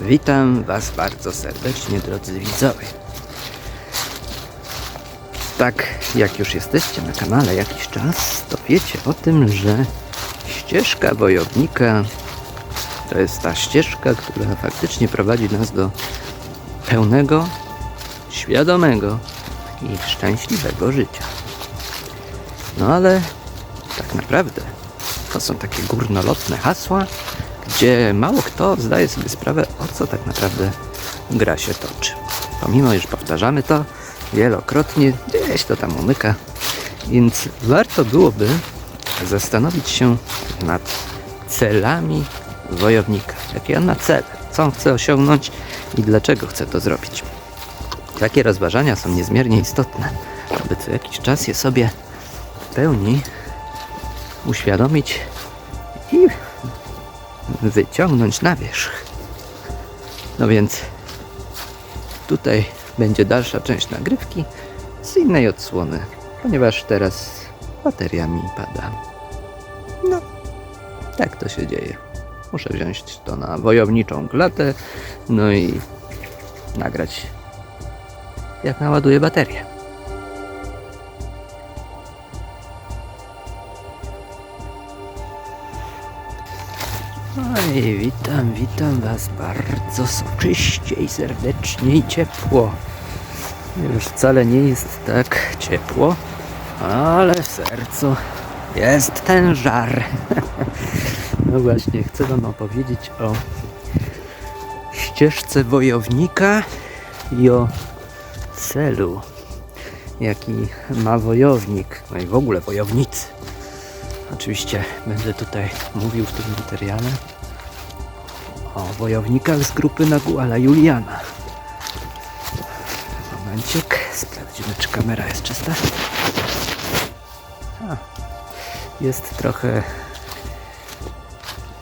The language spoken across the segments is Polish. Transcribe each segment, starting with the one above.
Witam Was bardzo serdecznie, drodzy widzowie. Tak, jak już jesteście na kanale jakiś czas, to wiecie o tym, że ścieżka wojownika to jest ta ścieżka, która faktycznie prowadzi nas do pełnego, świadomego i szczęśliwego życia. No ale tak naprawdę to są takie górnolotne hasła, gdzie mało kto zdaje sobie sprawę, o co tak naprawdę gra się toczy. Pomimo, iż powtarzamy to wielokrotnie, gdzieś to tam umyka, więc warto byłoby zastanowić się nad celami wojownika. Jakie on ma cele, co on chce osiągnąć i dlaczego chce to zrobić. Takie rozważania są niezmiernie istotne, aby co jakiś czas je sobie w pełni uświadomić wyciągnąć na wierzch. No więc tutaj będzie dalsza część nagrywki z innej odsłony, ponieważ teraz bateria mi pada. No, tak to się dzieje. Muszę wziąć to na wojowniczą klatę, no i nagrać jak naładuję baterię. Oj, witam, witam Was bardzo soczyście i serdecznie i ciepło. Już wcale nie jest tak ciepło, ale w sercu jest ten żar. No właśnie, chcę Wam opowiedzieć o ścieżce wojownika i o celu, jaki ma wojownik, no i w ogóle wojownicy. Oczywiście będę tutaj mówił w tym materiale o wojownikach z grupy Naguala Juliana. Momencik, sprawdzimy czy kamera jest czysta. A, jest trochę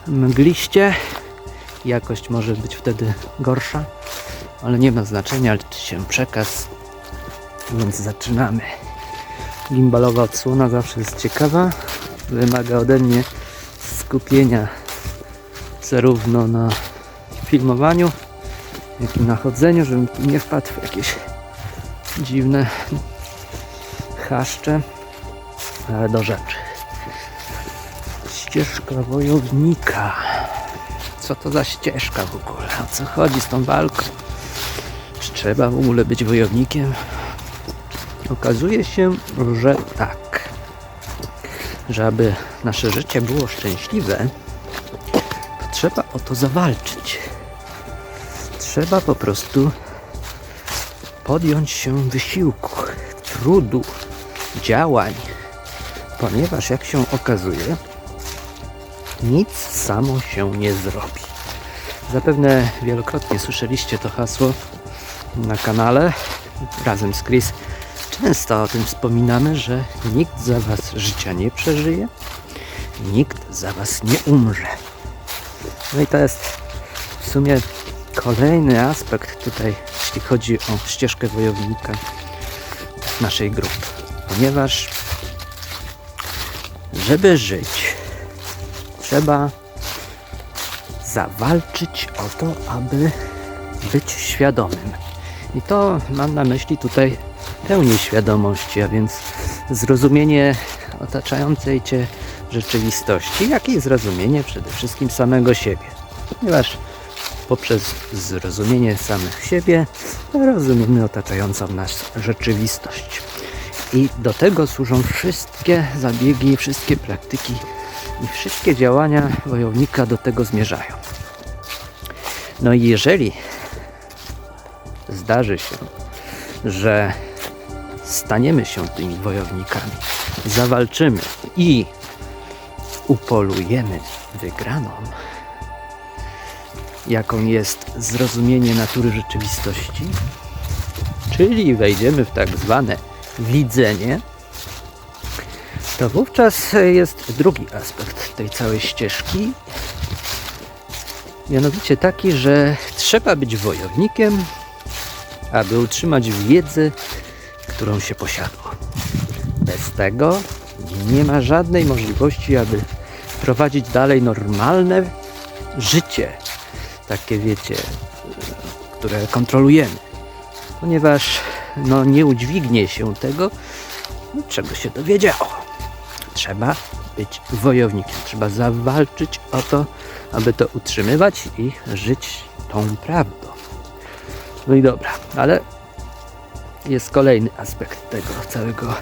mgliście, jakość może być wtedy gorsza, ale nie ma znaczenia, liczy się przekaz, więc zaczynamy. Gimbalowa odsłona zawsze jest ciekawa, wymaga ode mnie skupienia zarówno na filmowaniu, jak i na chodzeniu, żebym nie wpadł w jakieś dziwne chaszcze, ale do rzeczy. Ścieżka wojownika. Co to za ścieżka w ogóle? O co chodzi z tą walką? Czy trzeba w ogóle być wojownikiem? Okazuje się, że tak że aby nasze życie było szczęśliwe, to trzeba o to zawalczyć. Trzeba po prostu podjąć się wysiłku, trudu, działań, ponieważ jak się okazuje, nic samo się nie zrobi. Zapewne wielokrotnie słyszeliście to hasło na kanale razem z Chris Często o tym wspominamy, że nikt za Was życia nie przeżyje, nikt za Was nie umrze. No i to jest w sumie kolejny aspekt tutaj, jeśli chodzi o ścieżkę wojownika naszej grupy. Ponieważ, żeby żyć, trzeba zawalczyć o to, aby być świadomym. I to mam na myśli tutaj pełni świadomości, a więc zrozumienie otaczającej Cię rzeczywistości, jak i zrozumienie przede wszystkim samego siebie. Ponieważ poprzez zrozumienie samych siebie rozumiemy otaczającą nas rzeczywistość. I do tego służą wszystkie zabiegi, wszystkie praktyki i wszystkie działania wojownika do tego zmierzają. No i jeżeli zdarzy się, że staniemy się tymi wojownikami, zawalczymy i upolujemy wygraną, jaką jest zrozumienie natury rzeczywistości, czyli wejdziemy w tak zwane widzenie, to wówczas jest drugi aspekt tej całej ścieżki, mianowicie taki, że trzeba być wojownikiem, aby utrzymać wiedzę którą się posiadło. Bez tego nie ma żadnej możliwości, aby prowadzić dalej normalne życie. Takie wiecie, które kontrolujemy. Ponieważ no, nie udźwignie się tego, no, czego się dowiedziało. Trzeba być wojownikiem, trzeba zawalczyć o to, aby to utrzymywać i żyć tą prawdą. No i dobra, ale jest kolejny aspekt tego całego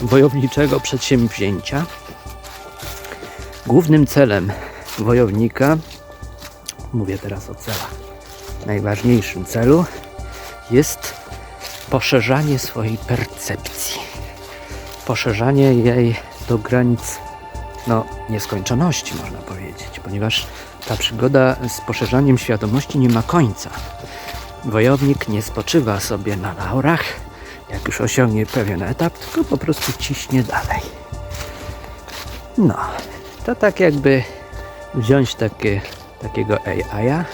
wojowniczego przedsięwzięcia. Głównym celem wojownika, mówię teraz o celach, najważniejszym celu jest poszerzanie swojej percepcji. Poszerzanie jej do granic no, nieskończoności, można powiedzieć, ponieważ ta przygoda z poszerzaniem świadomości nie ma końca. Wojownik nie spoczywa sobie na laurach, jak już osiągnie pewien etap, tylko po prostu ciśnie dalej. No, to tak jakby wziąć takie, takiego AI-a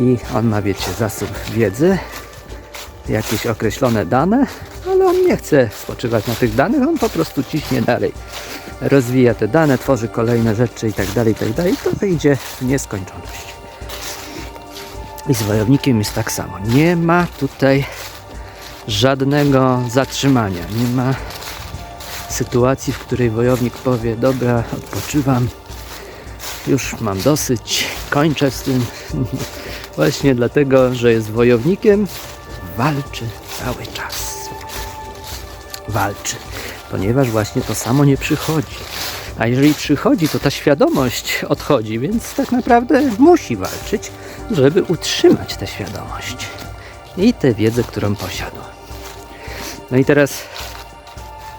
i on ma, wiecie, zasób wiedzy, jakieś określone dane, ale on nie chce spoczywać na tych danych, on po prostu ciśnie dalej. Rozwija te dane, tworzy kolejne rzeczy i tak dalej, i tak dalej. To wyjdzie w nieskończoność. I z wojownikiem jest tak samo. Nie ma tutaj żadnego zatrzymania. Nie ma sytuacji, w której wojownik powie: Dobra, odpoczywam, już mam dosyć, kończę z tym. Właśnie dlatego, że jest wojownikiem, walczy cały czas. Walczy, ponieważ właśnie to samo nie przychodzi. A jeżeli przychodzi, to ta świadomość odchodzi, więc tak naprawdę musi walczyć, żeby utrzymać tę świadomość i tę wiedzę, którą posiadł. No i teraz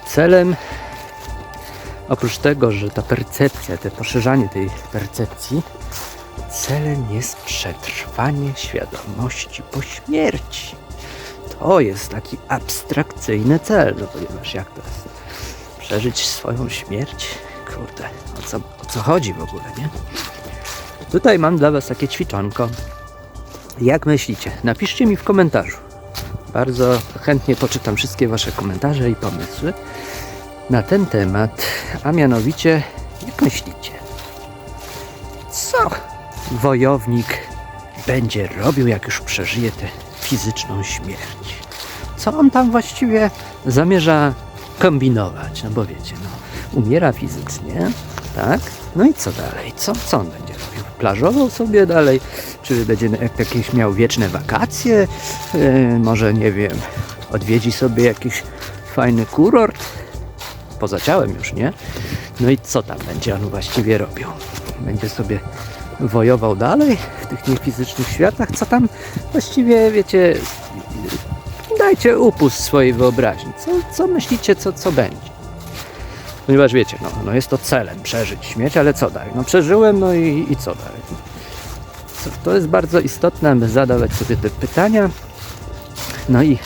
celem, oprócz tego, że ta percepcja, to poszerzanie tej percepcji, celem jest przetrwanie świadomości po śmierci. To jest taki abstrakcyjny cel, no ponieważ jak to jest? Przeżyć swoją śmierć? Kurde, o co, o co chodzi w ogóle, nie? Tutaj mam dla Was takie ćwiczonko. Jak myślicie? Napiszcie mi w komentarzu. Bardzo chętnie poczytam wszystkie Wasze komentarze i pomysły na ten temat. A mianowicie, jak myślicie? Co wojownik będzie robił, jak już przeżyje tę fizyczną śmierć? Co on tam właściwie zamierza kombinować? No bo wiecie, no, umiera fizycznie, tak? No i co dalej? Co, co on będzie robił? Plażował sobie dalej? Czy będzie jak- jakieś miał wieczne wakacje? Yy, może, nie wiem, odwiedzi sobie jakiś fajny kurort? Poza ciałem już, nie? No i co tam będzie on właściwie robił? Będzie sobie wojował dalej w tych niefizycznych światach? Co tam właściwie, wiecie, dajcie upust swojej wyobraźni. Co, co myślicie, co, co będzie? Ponieważ wiecie, no, no jest to celem przeżyć śmierć, ale co dalej? No przeżyłem, no i, i co dalej? Co- To jest bardzo istotne, aby zadawać sobie te pytania, no i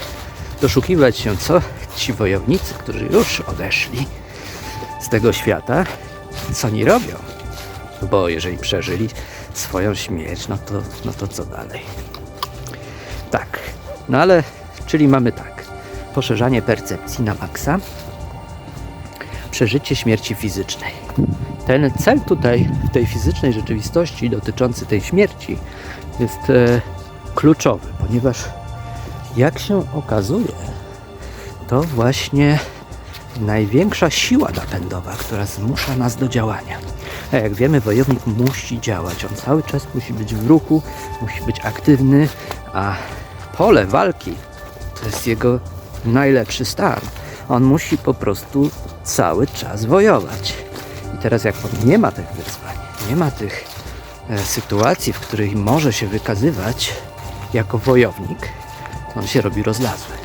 doszukiwać się, co ci wojownicy, którzy już odeszli z tego świata, co oni robią. Bo jeżeli przeżyli swoją śmierć, no to, no to co dalej? Tak, no ale, czyli mamy tak, poszerzanie percepcji na maksa, przeżycie śmierci fizycznej. Ten cel tutaj, w tej fizycznej rzeczywistości dotyczący tej śmierci jest e, kluczowy, ponieważ jak się okazuje, to właśnie największa siła napędowa, która zmusza nas do działania. A jak wiemy, wojownik musi działać. On cały czas musi być w ruchu, musi być aktywny, a pole walki to jest jego najlepszy stan. On musi po prostu cały czas wojować. I teraz jak on nie ma tych wyzwań, nie ma tych e, sytuacji, w których może się wykazywać jako wojownik, on się robi rozlazły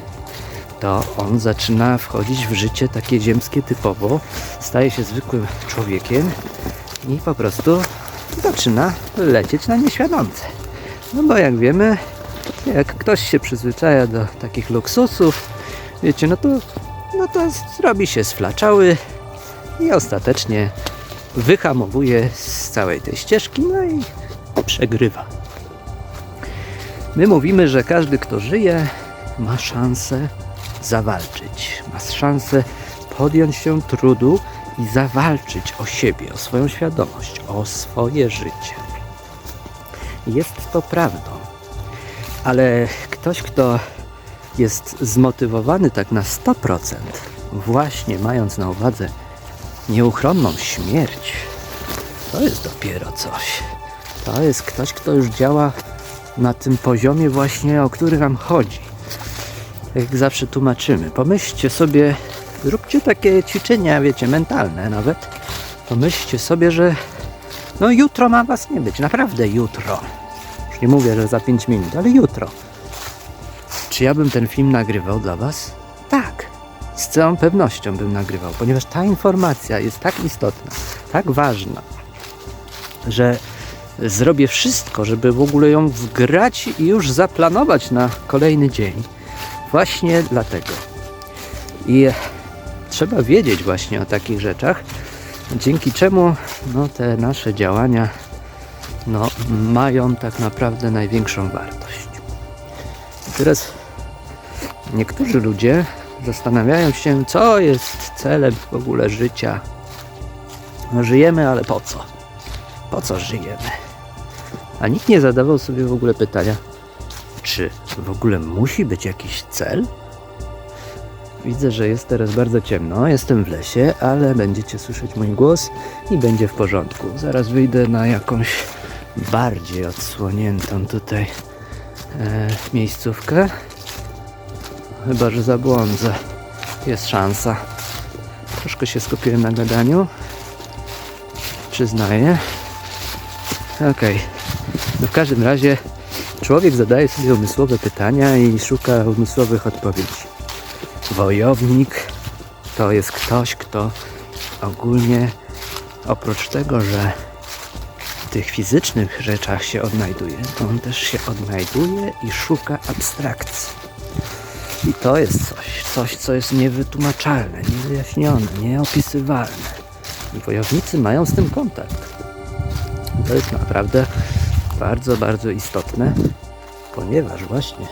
to on zaczyna wchodzić w życie takie ziemskie typowo, staje się zwykłym człowiekiem i po prostu zaczyna lecieć na nieświadomce. No bo jak wiemy, jak ktoś się przyzwyczaja do takich luksusów, wiecie, no to, no to zrobi się sflaczały i ostatecznie wyhamowuje z całej tej ścieżki, no i przegrywa. My mówimy, że każdy, kto żyje, ma szansę zawalczyć. Ma szansę podjąć się trudu i zawalczyć o siebie, o swoją świadomość, o swoje życie. Jest to prawdą. Ale ktoś, kto jest zmotywowany tak na 100%, właśnie mając na uwadze nieuchronną śmierć, to jest dopiero coś. To jest ktoś, kto już działa na tym poziomie właśnie, o który Wam chodzi. Jak zawsze tłumaczymy. Pomyślcie sobie, zróbcie takie ćwiczenia, wiecie, mentalne nawet. Pomyślcie sobie, że no jutro ma Was nie być, naprawdę jutro. Już nie mówię, że za 5 minut, ale jutro. Czy ja bym ten film nagrywał dla Was? Tak. Z całą pewnością bym nagrywał, ponieważ ta informacja jest tak istotna, tak ważna, że zrobię wszystko, żeby w ogóle ją wgrać i już zaplanować na kolejny dzień. Właśnie dlatego. I trzeba wiedzieć właśnie o takich rzeczach, dzięki czemu no, te nasze działania no, mają tak naprawdę największą wartość. I teraz niektórzy ludzie zastanawiają się, co jest celem w ogóle życia. No, żyjemy, ale po co? Po co żyjemy? A nikt nie zadawał sobie w ogóle pytania, czy w ogóle musi być jakiś cel? Widzę, że jest teraz bardzo ciemno. Jestem w lesie, ale będziecie słyszeć mój głos i będzie w porządku. Zaraz wyjdę na jakąś bardziej odsłoniętą tutaj e, miejscówkę. Chyba, że zabłądzę. Jest szansa. Troszkę się skupiłem na gadaniu. Przyznaję. Okej. No w każdym razie człowiek zadaje sobie umysłowe pytania i szuka umysłowych odpowiedzi. Wojownik to jest ktoś, kto ogólnie oprócz tego, że w tych fizycznych rzeczach się odnajduje, to on też się odnajduje i szuka abstrakcji. I to jest coś, coś, co jest niewytłumaczalne, niewyjaśnione, nieopisywalne. I wojownicy mają z tym kontakt. To jest naprawdę bardzo, bardzo istotne, ponieważ właśnie,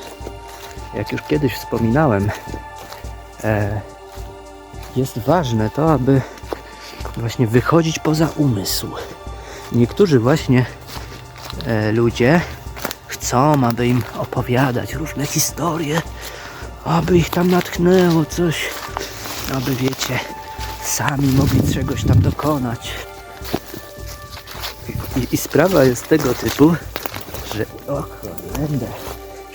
jak już kiedyś wspominałem, e, jest ważne to, aby właśnie wychodzić poza umysł. Niektórzy właśnie e, ludzie chcą, aby im opowiadać różne historie, aby ich tam natchnęło coś, aby wiecie, sami mogli czegoś tam dokonać. I, I sprawa jest tego typu, że o cholenda,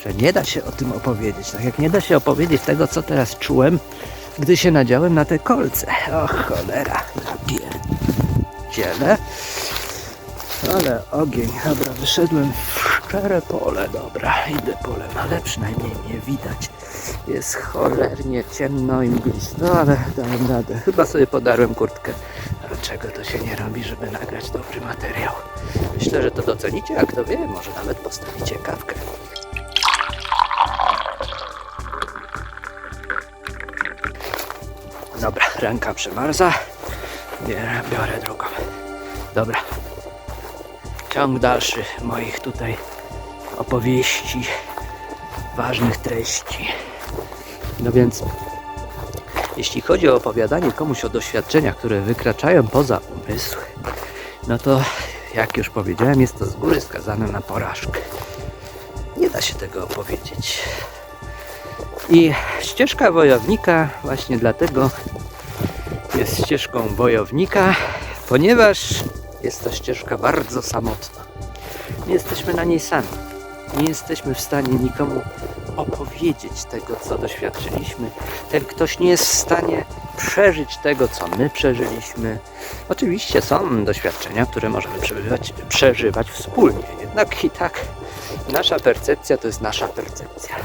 że nie da się o tym opowiedzieć. Tak jak nie da się opowiedzieć tego, co teraz czułem, gdy się nadziałem na te kolce. O cholera, napierdzielę. Ale ogień, dobra, wyszedłem w szczere pole, dobra, idę polem, ale przynajmniej mnie widać. Jest cholernie ciemno i mglisto, ale dałem radę. Chyba sobie podarłem kurtkę. Dlaczego to się nie robi, żeby nagrać dobry materiał? Myślę, że to docenicie, a kto wie, może nawet postawicie kawkę. Dobra, ręka przemarza. Biorę, biorę drugą. Dobra. Ciąg dalszy moich tutaj opowieści, ważnych treści. No więc, jeśli chodzi o opowiadanie komuś o doświadczeniach, które wykraczają poza umysł, no to, jak już powiedziałem, jest to z góry skazane na porażkę. Nie da się tego opowiedzieć. I ścieżka wojownika właśnie dlatego jest ścieżką wojownika, ponieważ jest to ścieżka bardzo samotna. Nie jesteśmy na niej sami. Nie jesteśmy w stanie nikomu opowiedzieć tego, co doświadczyliśmy. Ten ktoś nie jest w stanie przeżyć tego, co my przeżyliśmy. Oczywiście są doświadczenia, które możemy przeżywać, wspólnie. Jednak i tak nasza percepcja to jest nasza percepcja.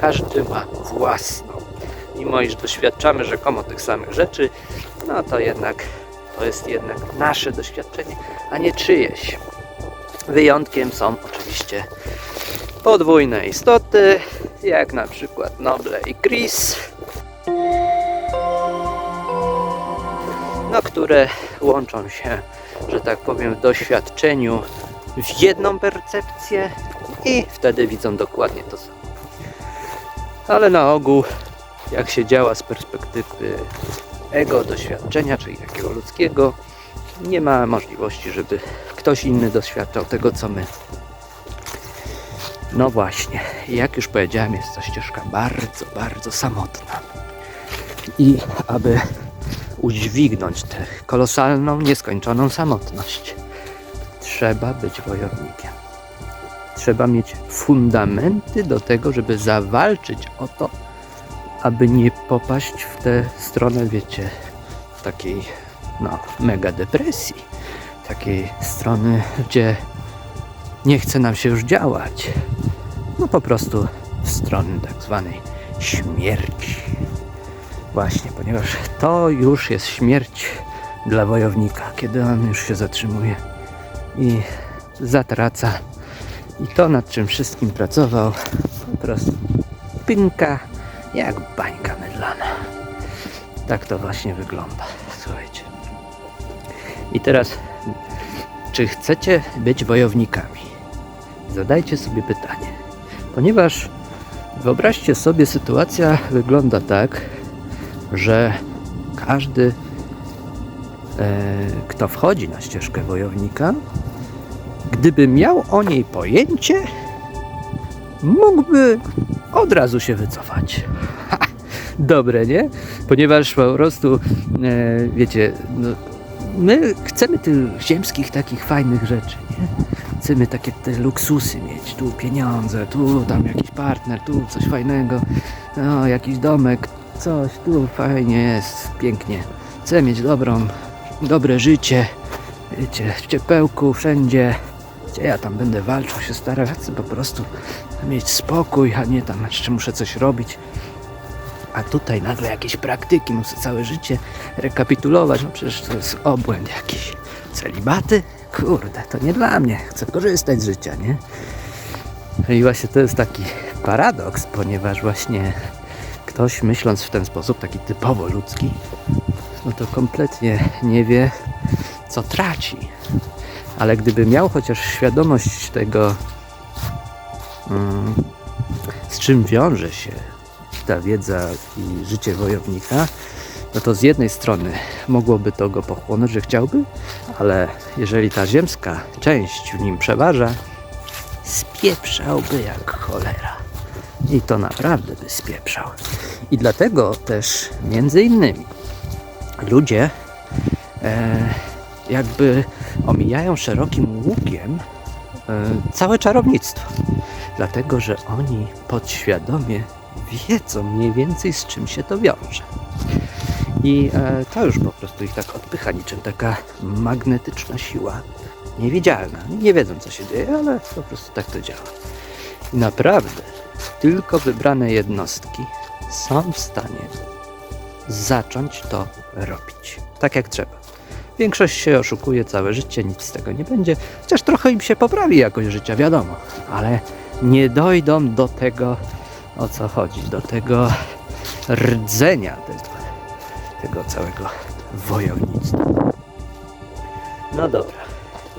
Każdy ma własną. Mimo iż doświadczamy rzekomo tych samych rzeczy, no to jednak to jest jednak nasze doświadczenie, a nie czyjeś. Wyjątkiem są oczywiście podwójne istoty, jak na przykład Noble i Chris, no, które łączą się, że tak powiem, w doświadczeniu w jedną percepcję i wtedy widzą dokładnie to samo. Ale na ogół, jak się działa z perspektywy ego doświadczenia, czyli takiego ludzkiego, nie ma możliwości, żeby ktoś inny doświadczał tego, co my. No właśnie, jak już powiedziałem, jest to ścieżka bardzo, bardzo samotna. I aby udźwignąć tę kolosalną, nieskończoną samotność, trzeba być wojownikiem. Trzeba mieć fundamenty do tego, żeby zawalczyć o to, aby nie popaść w tę stronę, wiecie, takiej, no, mega depresji. Takiej strony, gdzie nie chce nam się już działać. No po prostu w stronę tak zwanej śmierci. Właśnie, ponieważ to już jest śmierć dla wojownika, kiedy on już się zatrzymuje i zatraca. I to, nad czym wszystkim pracował, po prostu pynka jak bańka mydlana. Tak to właśnie wygląda. Słuchajcie. I teraz, czy chcecie być wojownikami? Zadajcie sobie pytanie. Ponieważ wyobraźcie sobie, sytuacja wygląda tak, że każdy, e, kto wchodzi na ścieżkę wojownika, gdyby miał o niej pojęcie, mógłby od razu się wycofać. Ha, dobre, nie? Ponieważ po prostu, e, wiecie, no, my chcemy tych ziemskich takich fajnych rzeczy, nie? Chcemy takie te luksusy mieć, tu pieniądze, tu tam jakiś partner, tu coś fajnego, no, jakiś domek, coś, tu fajnie jest, pięknie. Chcę mieć dobrą, dobre życie, wiecie, w ciepełku, wszędzie. Gdzie ja tam będę walczył, się starał, chcę po prostu mieć spokój, a nie tam jeszcze muszę coś robić. A tutaj nagle jakieś praktyki, muszę całe życie rekapitulować, no przecież to jest obłęd jakiś. Celibaty? Kurde, to nie dla mnie, chcę korzystać z życia, nie? I właśnie to jest taki paradoks, ponieważ właśnie ktoś myśląc w ten sposób, taki typowo ludzki, no to kompletnie nie wie, co traci. Ale gdyby miał chociaż świadomość tego, mm, z czym wiąże się ta wiedza i życie wojownika, no to z jednej strony mogłoby to go pochłonąć, że chciałby, ale jeżeli ta ziemska część w nim przeważa, spieprzałby jak cholera. I to naprawdę by spieprzał. I dlatego też między innymi ludzie e, jakby omijają szerokim łukiem e, całe czarownictwo. Dlatego, że oni podświadomie wiedzą mniej więcej z czym się to wiąże. I e, to już po prostu ich tak odpycha niczym taka magnetyczna siła niewidzialna. Nie wiedzą co się dzieje, ale po prostu tak to działa. I naprawdę tylko wybrane jednostki są w stanie zacząć to robić. Tak jak trzeba. Większość się oszukuje całe życie, nic z tego nie będzie. Chociaż trochę im się poprawi jakość życia, wiadomo. Ale nie dojdą do tego, o co chodzi. Do tego rdzenia tego, tego całego wojownictwa. No dobra.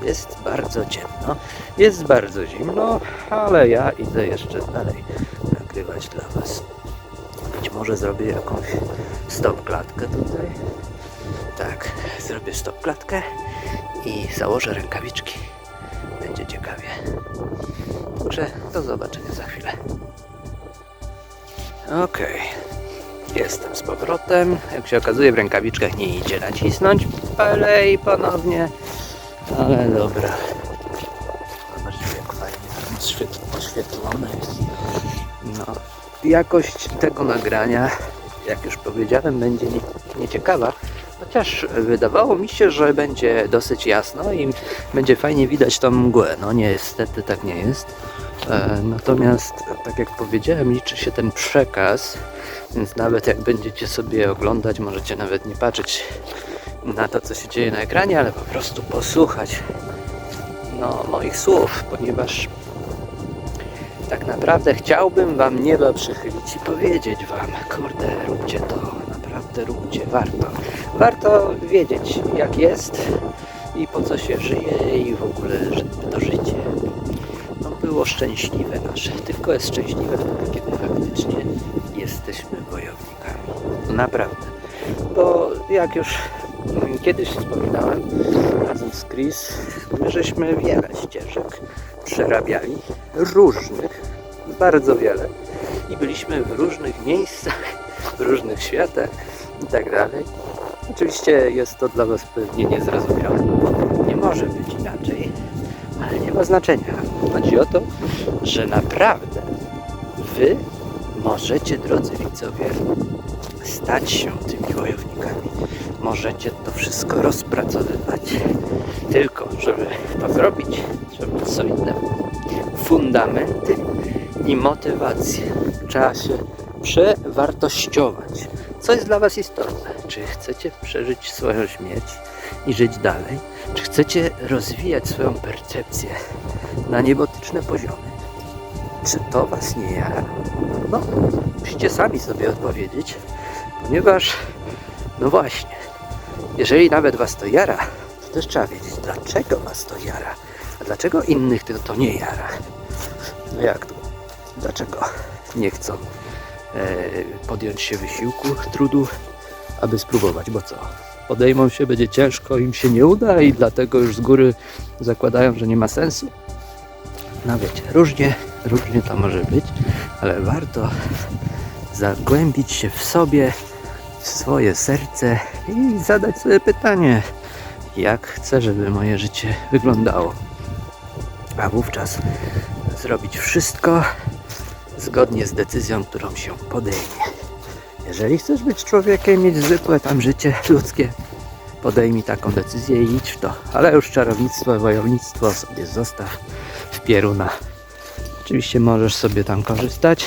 Jest bardzo ciemno, jest bardzo zimno, ale ja idę jeszcze dalej nagrywać dla Was. Być może zrobię jakąś stop klatkę tutaj. Tak, zrobię stop klatkę i założę rękawiczki. Będzie ciekawie. Także do zobaczenia za chwilę. Okej. Jestem z powrotem. Jak się okazuje, w rękawiczkach nie idzie nacisnąć. Palej ponownie. Ale dobra. Zobaczcie, jak fajnie tam oświetl- oświetlone jest. No, jakość tego nagrania, jak już powiedziałem, będzie nie- nieciekawa. Chociaż wydawało mi się, że będzie dosyć jasno i będzie fajnie widać tą mgłę. No niestety tak nie jest. E, natomiast, tak jak powiedziałem, liczy się ten przekaz, więc nawet jak będziecie sobie oglądać, możecie nawet nie patrzeć na to, co się dzieje na ekranie, ale po prostu posłuchać no, moich słów, ponieważ tak naprawdę chciałbym Wam nieba przychylić i powiedzieć Wam, kurde, róbcie to, naprawdę róbcie, warto. Warto wiedzieć, jak jest i po co się żyje i w ogóle, żeby to życie no, było szczęśliwe nasze. Tylko jest szczęśliwe wtedy, kiedy faktycznie jesteśmy wojownikami. Naprawdę. Bo jak już kiedyś wspominałem razem z Chris, my żeśmy wiele ścieżek przerabiali, różnych, bardzo wiele i byliśmy w różnych miejscach, w różnych światach i tak dalej. Oczywiście jest to dla Was pewnie niezrozumiałe. Nie może być inaczej, ale nie ma znaczenia. Chodzi o to, że naprawdę Wy możecie, drodzy widzowie, stać się tymi wojownikami. Możecie to wszystko rozpracowywać. Tylko, żeby to zrobić, trzeba solidne fundamenty i motywację. Trzeba się przewartościować. Co jest dla Was istotne? Czy chcecie przeżyć swoją śmierć i żyć dalej? Czy chcecie rozwijać swoją percepcję na niebotyczne poziomy? Czy to Was nie jara? No, musicie sami sobie odpowiedzieć, ponieważ, no właśnie, jeżeli nawet Was to jara, to też trzeba wiedzieć, dlaczego Was to jara, a dlaczego innych to, to nie jara. No jak to? Dlaczego nie chcą e, podjąć się wysiłku, trudu, aby spróbować? Bo co? Podejmą się, będzie ciężko, im się nie uda i dlatego już z góry zakładają, że nie ma sensu? No wiecie, różnie, różnie to może być, ale warto zagłębić się w sobie, w swoje serce i zadać sobie pytanie, jak chcę, żeby moje życie wyglądało. A wówczas zrobić wszystko zgodnie z decyzją, którą się podejmie. Jeżeli chcesz być człowiekiem, mieć zwykłe tam życie ludzkie, podejmij taką decyzję i idź w to. Ale już czarownictwo, wojownictwo sobie zostaw w pieruna. Oczywiście możesz sobie tam korzystać,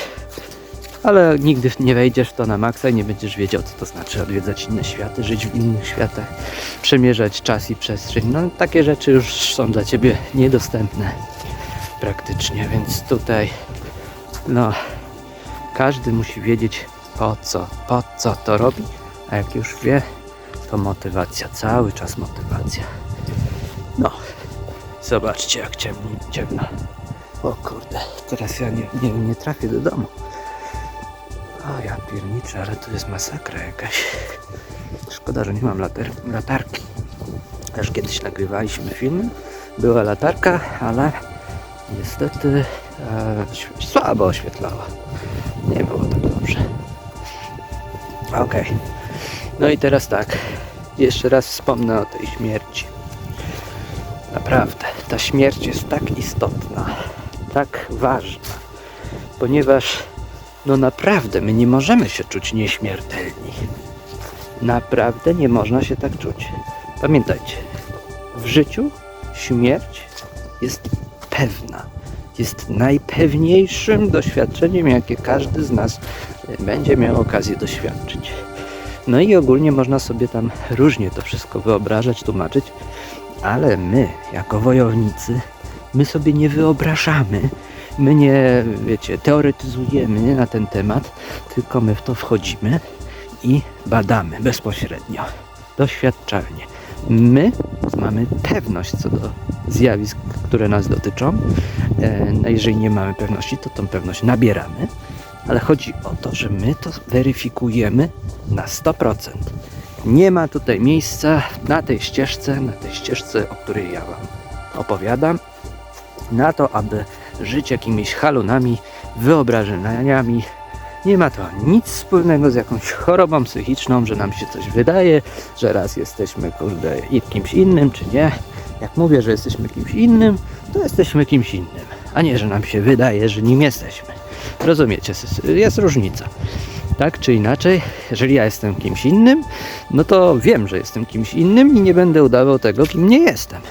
ale nigdy nie wejdziesz w to na maksa i nie będziesz wiedział, co to znaczy odwiedzać inne światy, żyć w innych światach, przemierzać czas i przestrzeń. No, takie rzeczy już są dla ciebie niedostępne praktycznie, więc tutaj no każdy musi wiedzieć po co, po co to robi, a jak już wie, to motywacja, cały czas motywacja. No, zobaczcie jak ciemni, ciemno. O kurde, teraz ja nie, nie, nie trafię do domu. O ja pierniczę, ale to jest masakra jakaś. Szkoda, że nie mam latar latarki. Też kiedyś nagrywaliśmy film, była latarka, ale niestety e, słabo oświetlała. Nie było tak dobrze. Okej. No i teraz tak. Jeszcze raz wspomnę o tej śmierci. Naprawdę, ta śmierć jest tak istotna, tak ważna, ponieważ no naprawdę my nie możemy się czuć nieśmiertelni. Naprawdę nie można się tak czuć. Pamiętajcie, w życiu śmierć jest pewna. Jest najpewniejszym doświadczeniem, jakie każdy z nas e, będzie miał okazję doświadczyć. No i ogólnie można sobie tam różnie to wszystko wyobrażać, tłumaczyć, ale my, jako wojownicy, my sobie nie wyobrażamy, my nie, wiecie, teoretyzujemy na ten temat, tylko my w to wchodzimy i badamy bezpośrednio, doświadczalnie. My mamy pewność co do zjawisk, które nas dotyczą. E, jeżeli nie mamy pewności, to tą pewność nabieramy, ale chodzi o to, że my to weryfikujemy na 100%. Nie ma tutaj miejsca na tej ścieżce, na tej ścieżce, o której ja Wam opowiadam, na to, aby żyć jakimiś halunami, wyobrażeniami. Nie ma to nic wspólnego z jakąś chorobą psychiczną, że nam się coś wydaje, że raz jesteśmy kurde kimś innym, czy nie. Jak mówię, że jesteśmy kimś innym, to jesteśmy kimś innym, a nie, że nam się wydaje, że nim jesteśmy. Rozumiecie, jest różnica. Tak czy inaczej, jeżeli ja jestem kimś innym, no to wiem, że jestem kimś innym i nie będę udawał tego, kim nie jestem.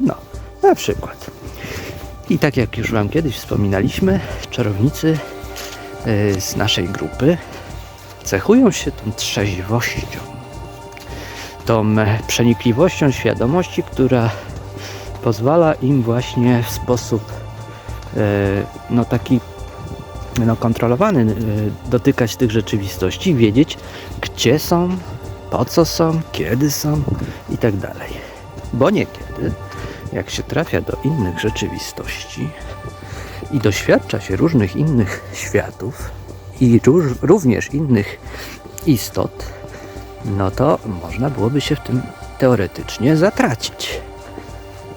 No, na przykład. I tak jak już Wam kiedyś wspominaliśmy, czarownicy y, z naszej grupy cechują się tą trzeźwością, tą e, przenikliwością świadomości, która pozwala im właśnie w sposób e, no taki no, kontrolowany e, dotykać tych rzeczywistości, wiedzieć gdzie są, po co są, kiedy są i tak dalej. Bo niekiedy, jak się trafia do innych rzeczywistości i doświadcza się różnych innych światów i również innych istot, no to można byłoby się w tym teoretycznie zatracić.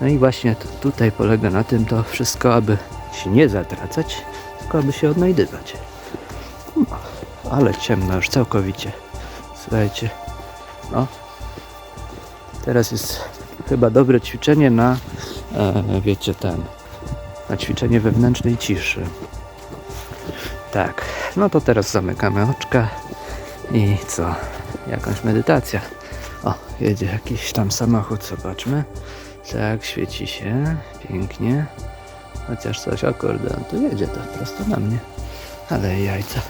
No i właśnie tutaj polega na tym to wszystko, aby się nie zatracać, tylko aby się odnajdywać. No, ale ciemno już całkowicie. Słuchajcie, no. Teraz jest chyba dobre ćwiczenie na, e, wiecie, ten, na ćwiczenie wewnętrznej ciszy. Tak, no to teraz zamykamy oczka i co? Jakąś medytacja. O, jedzie jakiś tam samochód, zobaczmy. Tak, świeci się, pięknie. Chociaż coś, akordeon tu jedzie, to prosto na mnie. Ale jajca.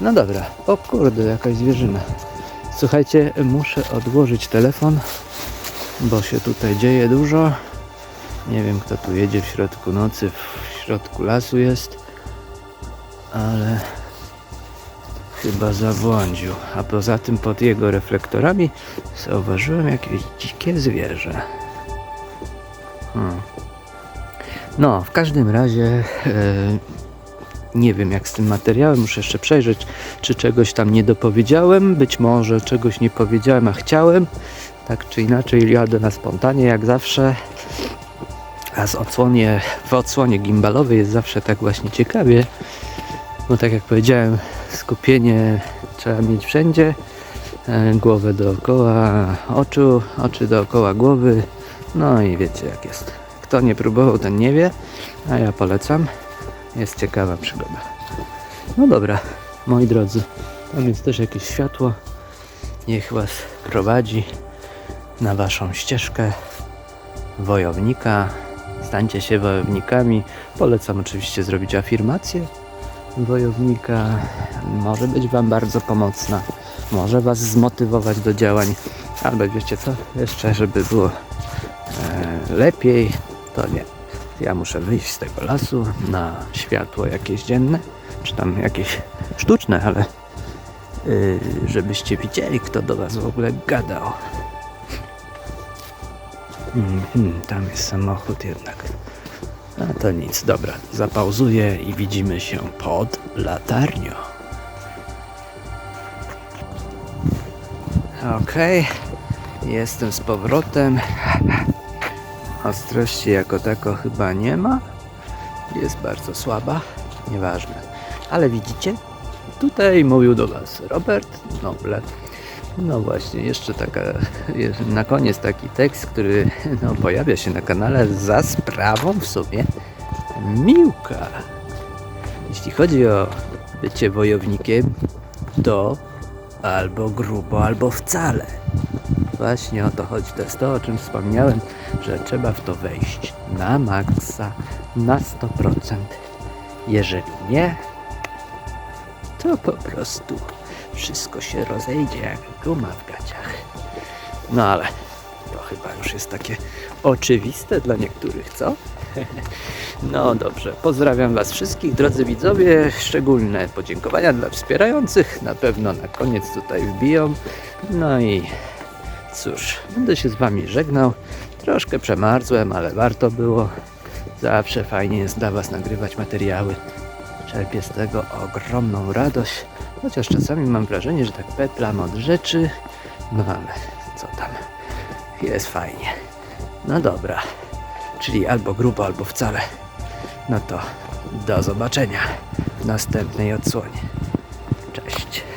No dobra, o kurde, jakaś zwierzyna. Słuchajcie, muszę odłożyć telefon, bo się tutaj dzieje dużo. Nie wiem, kto tu jedzie w środku nocy, w środku lasu jest, ale chyba zabłądził. A poza tym pod jego reflektorami zauważyłem jakieś dzikie zwierzę. Hmm. No, w każdym razie e, nie wiem jak z tym materiałem, muszę jeszcze przejrzeć, czy czegoś tam nie dopowiedziałem. Być może czegoś nie powiedziałem, a chciałem. Tak czy inaczej jadę na spontanie jak zawsze. A z odsłonie, w odsłonie gimbalowej jest zawsze tak właśnie ciekawie. Bo tak jak powiedziałem, skupienie trzeba mieć wszędzie. E, Głowę dookoła oczu, oczy dookoła głowy. No i wiecie jak jest. Kto nie próbował, ten nie wie, a ja polecam. Jest ciekawa przygoda. No dobra, moi drodzy, tam jest też jakieś światło. Niech Was prowadzi na Waszą ścieżkę wojownika. Stańcie się wojownikami. Polecam oczywiście zrobić afirmację wojownika. Może być Wam bardzo pomocna. Może Was zmotywować do działań. Albo wiecie co? Jeszcze, żeby było e, lepiej, to nie. Ja muszę wyjść z tego lasu na światło jakieś dzienne, czy tam jakieś sztuczne, ale yy, żebyście widzieli, kto do was w ogóle gadał. Mhm, tam jest samochód jednak. A to nic, dobra, zapauzuję i widzimy się pod latarnią. Okej, jestem z powrotem. Ostrości jako tako chyba nie ma. Jest bardzo słaba. Nieważne. Ale widzicie? Tutaj mówił do Was Robert Noble. No właśnie, jeszcze taka, na koniec taki tekst, który no, pojawia się na kanale za sprawą w sumie Miłka. Jeśli chodzi o bycie wojownikiem, to albo grubo, albo wcale. Właśnie o to chodzi. To jest to, o czym wspomniałem, że trzeba w to wejść na maksa, na 100%. Jeżeli nie, to po prostu wszystko się rozejdzie jak guma w gaciach. No ale to chyba już jest takie oczywiste dla niektórych, co? No dobrze, pozdrawiam Was wszystkich, drodzy widzowie. Szczególne podziękowania dla wspierających. Na pewno na koniec tutaj wbiją. No i cóż, będę się z Wami żegnał. Troszkę przemarzłem, ale warto było. Zawsze fajnie jest dla Was nagrywać materiały. Czerpię z tego ogromną radość. Chociaż czasami mam wrażenie, że tak peplam od rzeczy. No ale co tam. Jest fajnie. No dobra. Czyli albo grubo, albo wcale. No to do zobaczenia w następnej odsłonie. Cześć.